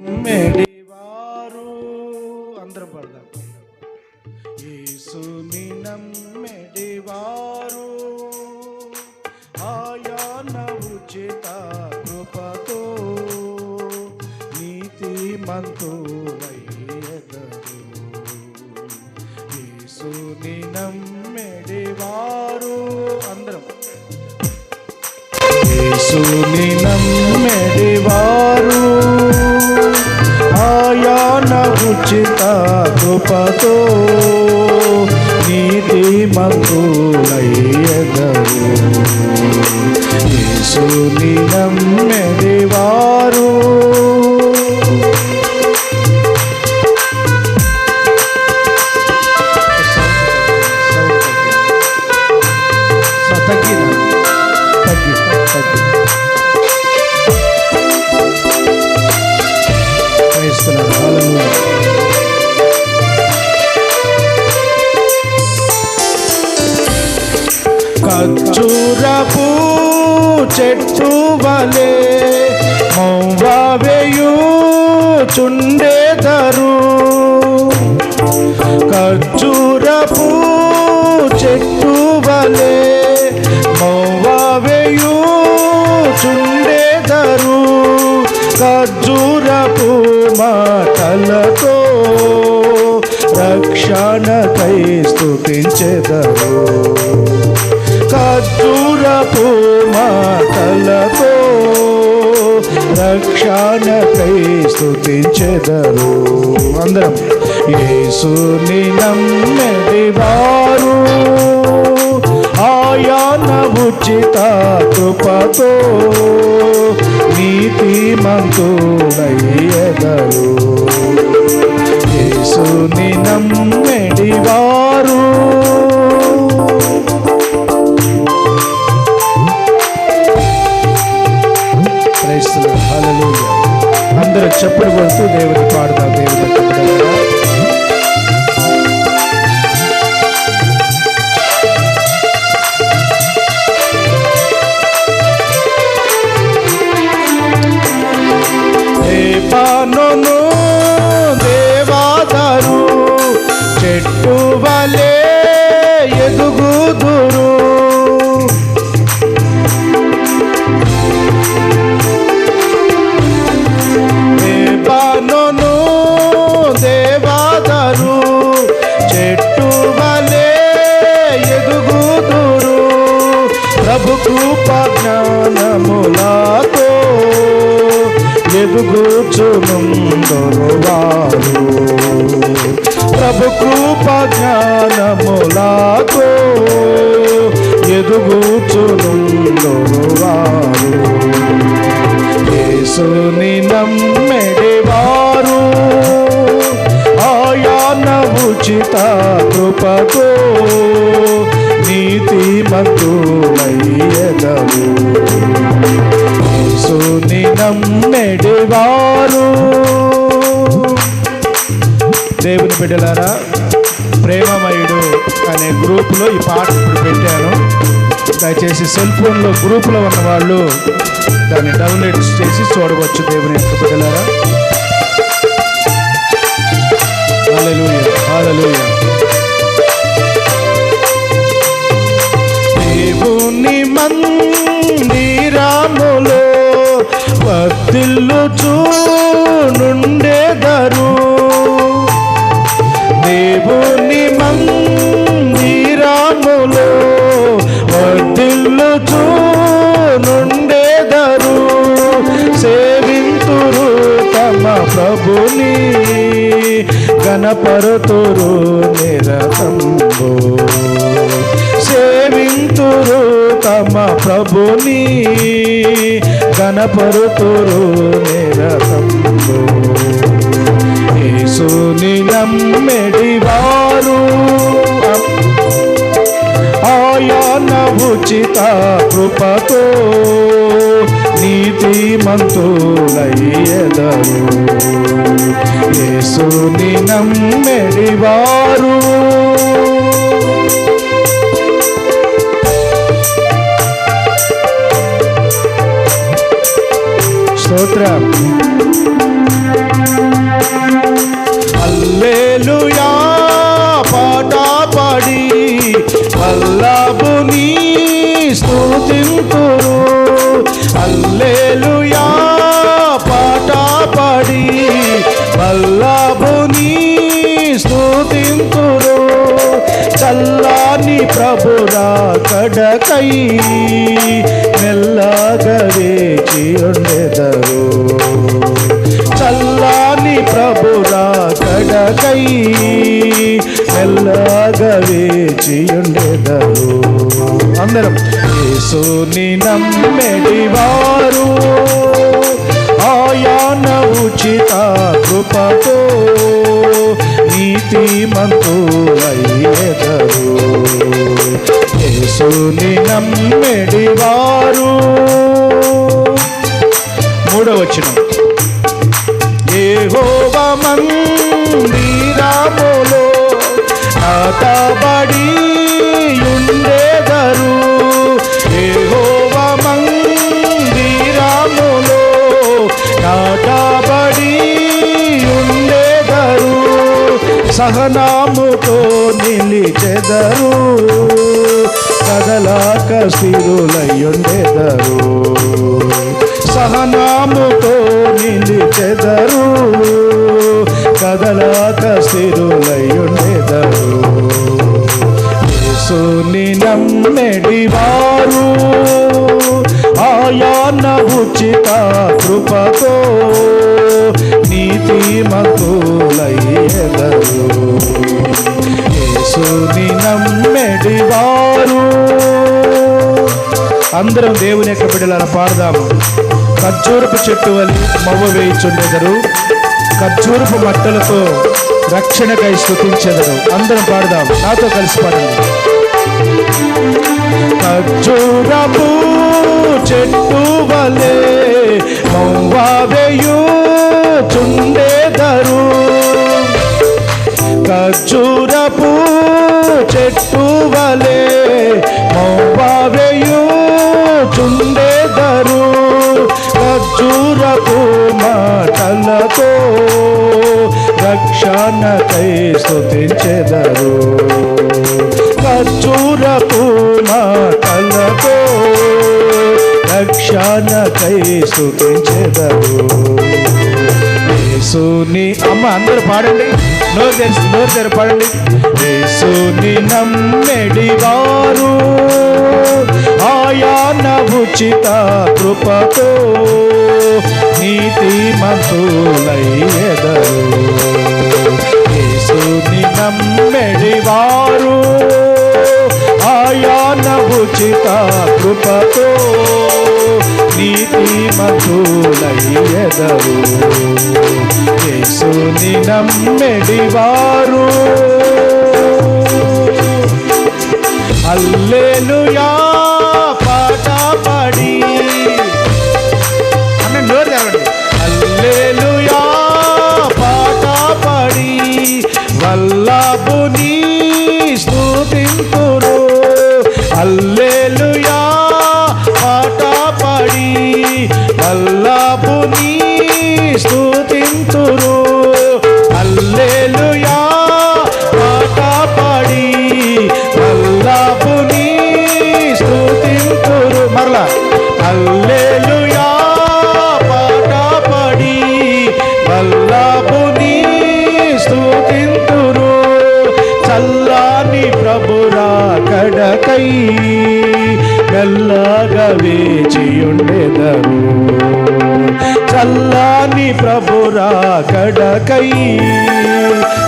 మెడివారు అందరం పడదాం. యేసుని నమ్మెడివారు నవ్వు చేత కృపతో నీతి మంతో ఉచిత కృపతో చెట్టు వలె మౌవేయు చుండేదరు ఖర్జూరపు చెట్టు వలె మౌవేయు చుండేదరు ఖర్జూరపు మాటలతో రక్షణకై స్థుతించెదరు మాటలతో రక్షణకై స్థుతించెదరు అందరం యేసుని నమ్మెడివారు ఆయాన ఉచిత కృపతో నీతి మంతుడయ్యదరు యేసుని నమ్మెడి వారు. అందరూ కొడుతూ దేవుని పాడుతాం దేవుని యొక్క బిడ్డలారా. యేసుని నమ్మెడేవారు ఆయన ఉచిత కృపతో నీతి మంతులయ్యదరు యేసుని నమ్మెడేవారు దేవుని బిడ్డలారా ప్రేమమయుడు అనే గ్రూపులో ఈ పాట చేసి సెల్ ఫోన్లో గ్రూపులో ఉన్న వాళ్ళు దాన్ని డౌన్లోడ్ చేసి చూడవచ్చు దేవుని యొక్క బిడ్డలారా. హల్లెలూయా హల్లెలూయా. దేవుని మందిరములో వర్తిల్లు నుండేదరు ప్రభుని గణపరతురు నిరతంబు. సేవింతురు తమ ప్రభుని గణపరుతురు నిరతంబు. యేసుని నమ్మెడివారు ఆయన ఉచిత కృపతో నీతి మంతులయ్యదరు యేసుని నమ్మెడివారు స్తోత్రం. అల్లేలుయా పాట పడి వల్లభుని ప్రభురా కడకై మెల్లగా ఉండెదరు. చల్లాని ప్రభురా కడకై మెల్లగా వేచి ఉండెదరు. అందరం యేసుని నమ్మెడి వారు ఆయాన ఉచిత కృపతో నీతి మంతులయ్యెదరు యేసుని నమ్మెడి వారు మూడో వచనం. యెహోవా మందిరములో నాటబడి ఉండేదరు యెహోవా మందిరములో నాటబడి ఉండేదరు సహనాముతో నిలిచెదరు. కదలాక స్థిరులయ్యుండెదరు సహనాముతో నిలిచెదరు. కదలాక స్థిరులయ్యుండెదరు యేసుని నమ్మెడి వారు ఆయాన ఉచిత కృపతో నీతి మతులయ్యెదరు యేసుని నమ్మ చేసేవారు అందరం దేవుని యొక్క బిడ్డలను పాడదాము. ఖర్జూరపు చెట్టు వలి మవ్వ వేయిచుండెదరు. ఖర్జూరపు మట్టలతో రక్షణకై స్థుతించెదరు. అందరం పాడదాం. నాతో కలిసి పాడండి. ఖర్జూరపు చెట్టు వలే మవ్వ వేయుచుండెదరు. ఖర్జూరపు చెట్టు వలే మౌబావేయు చుండెదరు ఖర్జూరపు మాటలతో రక్షణకై స్థుతించెదరు ఖర్జూరపు మాటలతో రక్షణకై స్థుతి యేసుని అమ్మ అందరూ పాడండి. నోరు తెరిచి నోరు తెరి పాడండి. యేసుని నమ్మెడి వారు. ఆయా ఉచిత కృపతో నీతి మంతులయ్యెదరు. యేసుని నమ్మెడి వారు. ఆయా ఉచిత కృపతో నీతి మధులయ్యెదరు యేసుని నమ్మెడివారు. అల్లెలుయా ప్రభురా కడకై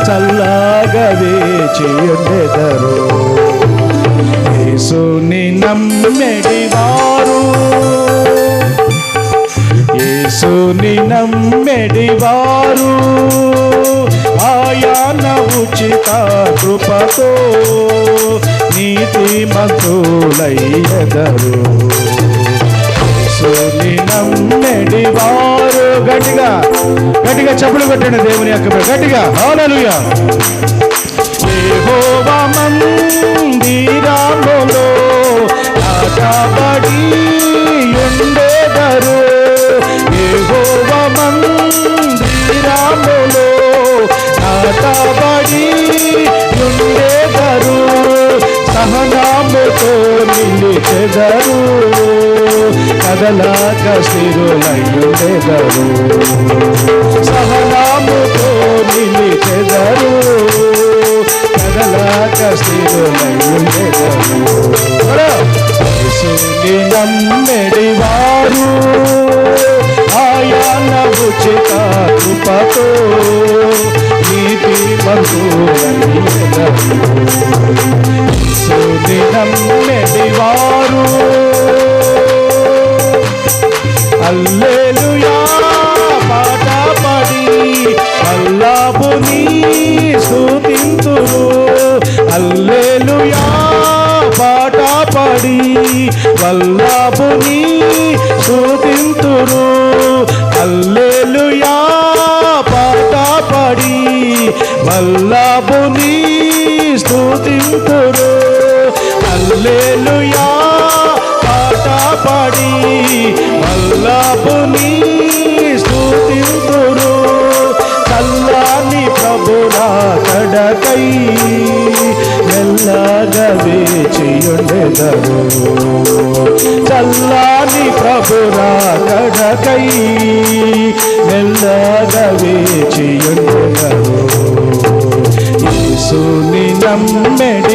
చల్లగా వేచియుండెదరు యేసుని నమ్మెడి వారు. యేసుని నమ్మెడి వారు. ఆయాన ఉచిత కృపతో నీతి మంతులయ్యెదరు యేసుని నమ్మెడి వారు. గట్టిగా గట్టిగా చెప్పులు కొట్టండి దేవుని యొక్క గట్టిగా హల్లెలూయా యెహోవా మందిరములో నాటబడి ఉండెదరు యెహోవా మందిరములో పాటబడి ఉండేదరు సహనాముతో నిలిచెదరు. కదలాక స్థిరులయ్యుండెదరు సహనాముతో నిలిచెదరు. కదలాక స్థిరులయ్యుండెదరు ప్రభుని స్థుతింతురు అల్లెలుయా పాట పడి వల్లాబుని స్థుతింతురు అల్లెలుయా పాట పడి వల్లాబుని స్థుతింతురు అల్లెలుయా పాట పడి కడకై మెల్లగా వేచియుండెదరు యేసుని నమ్మెడి